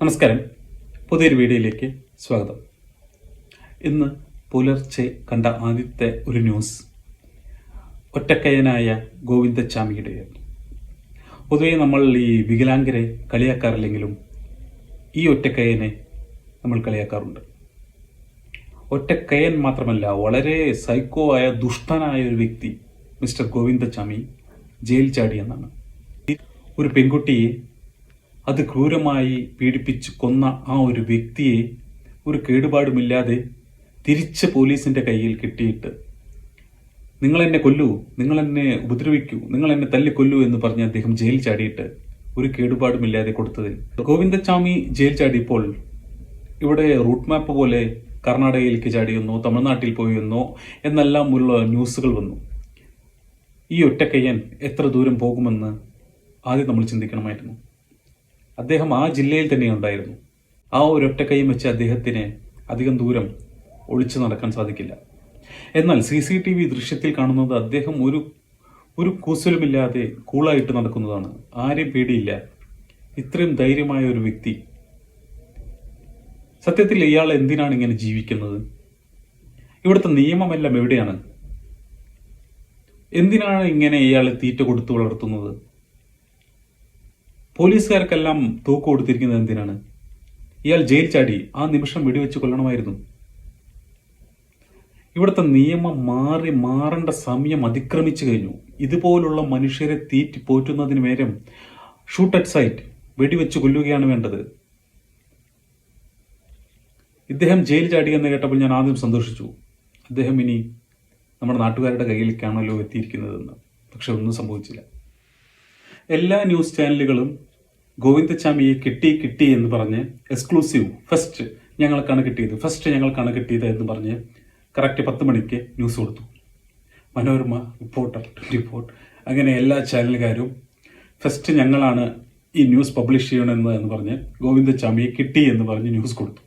നമസ്കാരം. പുതിയൊരു വീഡിയോയിലേക്ക് സ്വാഗതം. ഇന്ന് പുലർച്ചെ കണ്ട ആദ്യത്തെ ഒരു ന്യൂസ്. ഒറ്റക്കയ്യനായ ഗോവിന്ദച്ചാമിയുടെയായിരുന്നു പൊതുവെ നമ്മൾ ഈ വികലാംഗരെ കളിയാക്കാറില്ലെങ്കിലും ഈ ഒറ്റക്കയനെ നമ്മൾ കളിയാക്കാറുണ്ട്. ഒറ്റക്കയൻ മാത്രമല്ല വളരെ സൈക്കോ ആയ ദുഷ്ടനായ ഒരു വ്യക്തി മിസ്റ്റർ ഗോവിന്ദച്ചാമി ജയിൽ ചാടിയെന്നാണ് ഒരു പെൺകുട്ടിയെ അത് ക്രൂരമായി പീഡിപ്പിച്ച് കൊന്ന ആ ഒരു വ്യക്തിയെ ഒരു കേടുപാടുമില്ലാതെ തിരിച്ച് പോലീസിന്റെ കയ്യിൽ കിട്ടിയിട്ട് നിങ്ങൾ എന്നെ കൊല്ലൂ നിങ്ങൾ എന്നെ ഉപദ്രവിക്കൂ നിങ്ങൾ എന്നെ തല്ലിക്കൊല്ലൂ എന്ന് പറഞ്ഞ് അദ്ദേഹം ജയിൽ ചാടിയിട്ട് ഒരു കേടുപാടുമില്ലാതെ കൊടുത്തതിൽ ഗോവിന്ദസ്വാമി ജയിൽ ചാടിയപ്പോൾ ഇവിടെ റൂട്ട് മാപ്പ് പോലെ കർണാടകയിലേക്ക് ചാടിയെന്നോ തമിഴ്നാട്ടിൽ പോയെന്നോ എന്നെല്ലാം ഉള്ള ന്യൂസുകൾ വന്നു. ഈ ഒറ്റക്കയ്യൻ എത്ര ദൂരം പോകുമെന്ന് ആദ്യം നമ്മൾ ചിന്തിക്കണമായിരുന്നു. അദ്ദേഹം ആ ജില്ലയിൽ തന്നെ ഉണ്ടായിരുന്നു. ആ ഒരൊറ്റ കൈയും വെച്ച് അദ്ദേഹത്തിന് അധികം ദൂരം ഒളിച്ചു നടക്കാൻ സാധിക്കില്ല. എന്നാൽ സി സി ടി വി ദൃശ്യത്തിൽ കാണുന്നത് അദ്ദേഹം ഒരു ഒരു കൂസലുമില്ലാതെ കൂളായിട്ട് നടക്കുന്നതാണ്. ആരെയും പേടിയില്ല. ഇത്രയും ധൈര്യമായ ഒരു വ്യക്തി. സത്യത്തിൽ ഇയാൾ എന്തിനാണ് ഇങ്ങനെ ജീവിക്കുന്നത്? ഇവിടുത്തെ നിയമമെല്ലാം എവിടെയാണ്? എന്തിനാണ് ഇങ്ങനെ ഇയാളെ തീറ്റ കൊടുത്തു വളർത്തുന്നത്? പോലീസുകാർക്കെല്ലാം തൂക്ക് കൊടുത്തിരിക്കുന്നത് എന്തിനാണ്? ഇയാൾ ജയിൽ ചാടി ആ നിമിഷം വെടിവെച്ച് കൊല്ലണമായിരുന്നു. ഇവിടുത്തെ നിയമം മാറി മാറേണ്ട സമയം അതിക്രമിച്ചു കഴിഞ്ഞു. ഇതുപോലുള്ള മനുഷ്യരെ തീറ്റി പോറ്റുന്നതിന് നേരം ഷൂട്ട് അറ്റ് സൈറ്റ് വെടിവെച്ച് കൊല്ലുകയാണ് വേണ്ടത്. ഇദ്ദേഹം ജയിൽ ചാടി എന്ന് കേട്ടപ്പോൾ ഞാൻ ആദ്യം സന്തോഷിച്ചു. അദ്ദേഹം ഇനി നമ്മുടെ നാട്ടുകാരുടെ കയ്യിലേക്കാണല്ലോ എത്തിയിരിക്കുന്നതെന്ന്. പക്ഷെ ഒന്നും സംഭവിച്ചില്ല. എല്ലാ ന്യൂസ് ചാനലുകളും ഗോവിന്ദച്ചാമിയെ കിട്ടി കിട്ടി എന്ന് പറഞ്ഞ് എക്സ്ക്ലൂസീവ് ഫസ്റ്റ് ഞങ്ങൾക്കാണ് കിട്ടിയത്. ഫസ്റ്റ് ഞങ്ങൾക്കാണ് കിട്ടിയത് എന്ന് പറഞ്ഞ് കറക്റ്റ് പത്ത് മണിക്ക് ന്യൂസ് കൊടുത്തു. മനോരമ റിപ്പോർട്ടർ റിപ്പോർട്ട് അങ്ങനെ എല്ലാ ചാനലുകാരും ഫസ്റ്റ് ഞങ്ങളാണ് ഈ ന്യൂസ് പബ്ലിഷ് ചെയ്യണമെന്ന് എന്ന് പറഞ്ഞ് ഗോവിന്ദച്ചാമിയെ കിട്ടി എന്ന് പറഞ്ഞ് ന്യൂസ് കൊടുത്തു.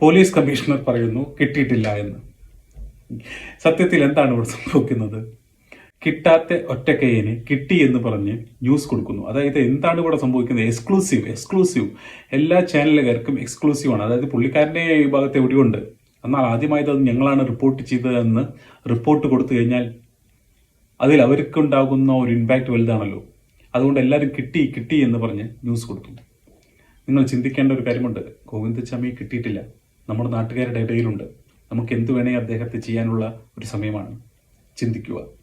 പോലീസ് കമ്മീഷണർ പറയുന്നു കിട്ടിയിട്ടില്ല എന്ന്. സത്യത്തിൽ എന്താണ് ഇവിടെ സംഭവിക്കുന്നത്? കിട്ടാത്ത ഒറ്റക്കയ്യന് കിട്ടി എന്ന് പറഞ്ഞ് ന്യൂസ് കൊടുക്കുന്നു. അതായത് എന്താണ് ഇവിടെ സംഭവിക്കുന്നത്? എക്സ്ക്ലൂസീവ് എക്സ്ക്ലൂസീവ് എല്ലാ ചാനലുകാർക്കും എക്സ്ക്ലൂസീവ് ആണ്. അതായത് പുള്ളിക്കാരന്റെ ഈ ഭാഗത്ത് എവിടെയുണ്ട് എന്നാൽ ആദ്യമായത് അത് ഞങ്ങളാണ് റിപ്പോർട്ട് ചെയ്തതെന്ന് റിപ്പോർട്ട് കൊടുത്തു കഴിഞ്ഞാൽ അതിൽ അവർക്കുണ്ടാകുന്ന ഒരു ഇമ്പാക്റ്റ് വലുതാണല്ലോ. അതുകൊണ്ട് എല്ലാവരും കിട്ടി കിട്ടി എന്ന് പറഞ്ഞ് ന്യൂസ് കൊടുത്തു. നിങ്ങൾ ചിന്തിക്കേണ്ട ഒരു കാര്യമുണ്ട്. ഗോവിന്ദച്ചാമി കിട്ടിയിട്ടില്ല. നമ്മുടെ നാട്ടുകാരുടെ ഇടയിലുണ്ട്. നമുക്ക് എന്തു വേണേ അദ്ദേഹത്തെ ചെയ്യാനുള്ള ഒരു സമയമാണ്. ചിന്തിക്കുക.